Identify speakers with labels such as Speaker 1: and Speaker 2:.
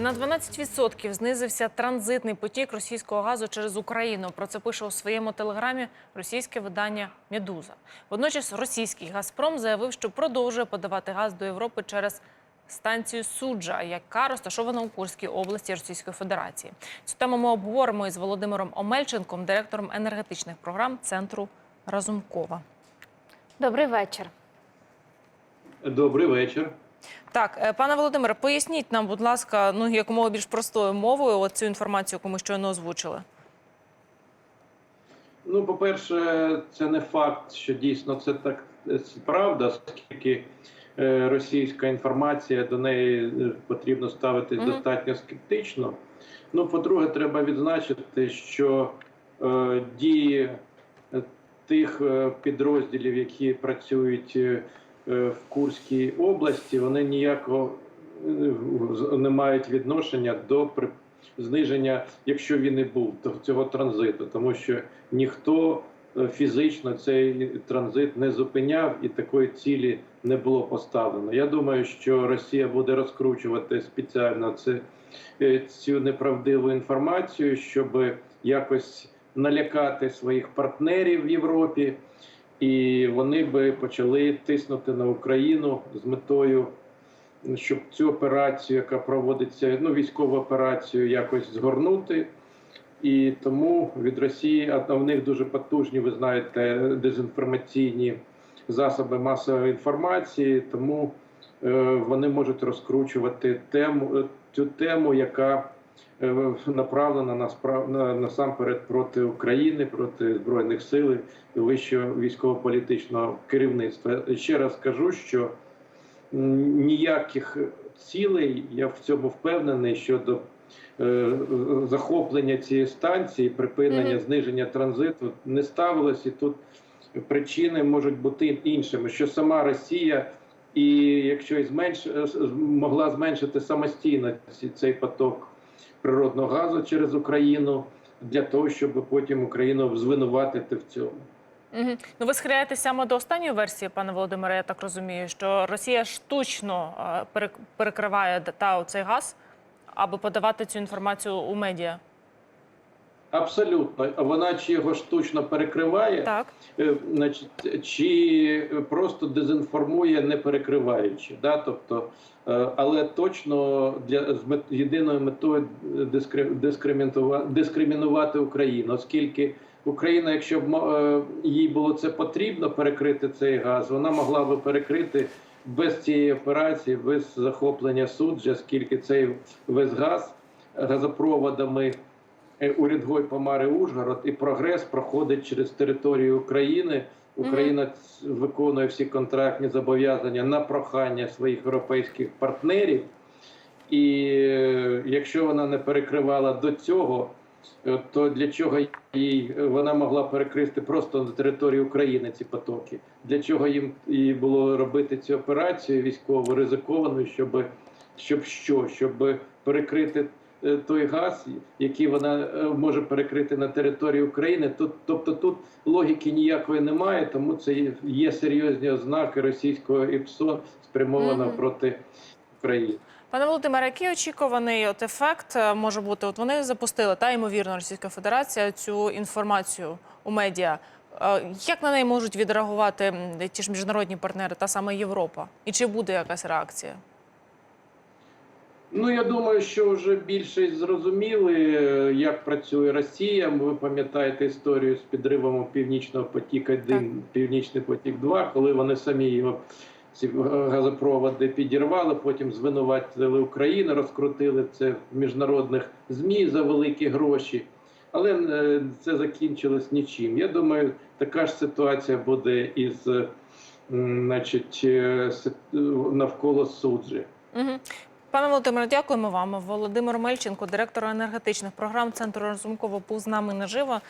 Speaker 1: На 12% знизився транзитний потік російського газу через Україну. Про це пише у своєму телеграмі російське видання Медуза. Водночас російський Газпром заявив, що продовжує подавати газ до Європи через станцію Суджа, яка розташована у Курській області Російської Федерації. Цю тему ми обговоримо із Володимиром Омельченком, директором енергетичних програм центру Разумкова.
Speaker 2: Добрий вечір.
Speaker 3: Добрий вечір.
Speaker 1: Так, е, пане Володимире, поясніть нам, будь ласка, ну якомога більш простою мовою, от цю інформацію, яку ми щойно озвучили.
Speaker 3: Ну, по-перше, це не факт, що дійсно це так е, правда, оскільки е, російська інформація до неї е, потрібно ставитись
Speaker 1: Мгм.
Speaker 3: достатньо скептично. Ну, по-друге, треба відзначити, що е, дії тих підрозділів, які працюють в Курській області, вони ніякого е, не мають відношення до зниження, якщо він і був, то цього транзиту, тому що ніхто е, фізично цей транзит не зупиняв і такої цілі не було поставлено. Я думаю, що Росія буде розкручувати спеціально це, е, цю неправдиву інформацію, щоб якось налякати своїх партнерів в Європі, і вони би почали тиснути на Україну з метою щоб цю операцію, яка проводиться, ну військову операцію, якось згорнути. І тому від Росії, а в них дуже потужні, ви знаєте, дезінформаційні засоби масової інформації, тому е, вони можуть розкручувати тему е, цю тему, яка направлена на справ насамперед проти України, проти збройних сил і вищого військово-політичного керівництва. Ще раз кажу, що ніяких цілей, я в цьому впевнений щодо е, захоплення цієї станції, припинення зниження транзиту не ставилось, і тут причини можуть бути іншими. Що сама Росія, і якщо і зменш е, могла зменшити самостійно цей поток природного газу через Україну для того, щоб потім Україну звинуватити в цьому.
Speaker 1: Угу. Ну, ви схиляєтеся саме до останньої версії, пане Володимире, я так розумію, що Росія штучно е, перекриває та цей газ, аби подавати цю інформацію у медіа.
Speaker 3: Абсолютно, вона чи його штучно перекриває,
Speaker 1: Так.
Speaker 3: Е, значить, чи просто дезінформує, не перекриваючи. Да? Тобто, е, але точно для з мет- єдиною метою дискри- дискримінувати Україну, оскільки Україна, якщо б е, їй було це потрібно перекрити цей газ, вона могла би перекрити без цієї операції, без захоплення суджа, оскільки цей весь газ газопроводами Урядгой Помари Ужгород і прогрес проходить через територію України. Україна виконує всі контрактні зобов'язання на прохання своїх європейських партнерів. І е, якщо вона не перекривала до цього, е, то для чого їй е, вона могла перекрити просто на території України ці потоки? Для чого їм їй було робити цю операцію військову ризиковану, щоб, щоб що? Щоб перекрити е, той газ, який вона е, може перекрити на території України. Тут, тобто тут логіки ніякої немає, тому це є- серйозні ознаки російського ІПСО спрямовано
Speaker 1: Мгм.
Speaker 3: проти України.
Speaker 1: Пане Володимире, який очікуваний от ефект е, може бути? От вони запустили та ймовірно Російська Федерація цю інформацію у медіа. Е, Як на неї можуть відреагувати ті ж міжнародні партнери та саме Європа? І чи буде якась реакція?
Speaker 3: Ну я думаю, що вже більшість зрозуміли, е, як працює Росія. Ви пам'ятаєте історію з підривом Північного потіка 1 Північний потік 2 коли вони самі його ці газопроводи підірвали, потім звинуватили Україну, розкрутили це в міжнародних змі за великі гроші. Але е, це закінчилось нічим. Я думаю, така ж ситуація буде із значить, е, навколо суджі.
Speaker 1: Угу. Пане Володимире, дякуємо вам. Володимир Мельченко, директор енергетичних програм Центру Розумкова, був з нами наживо.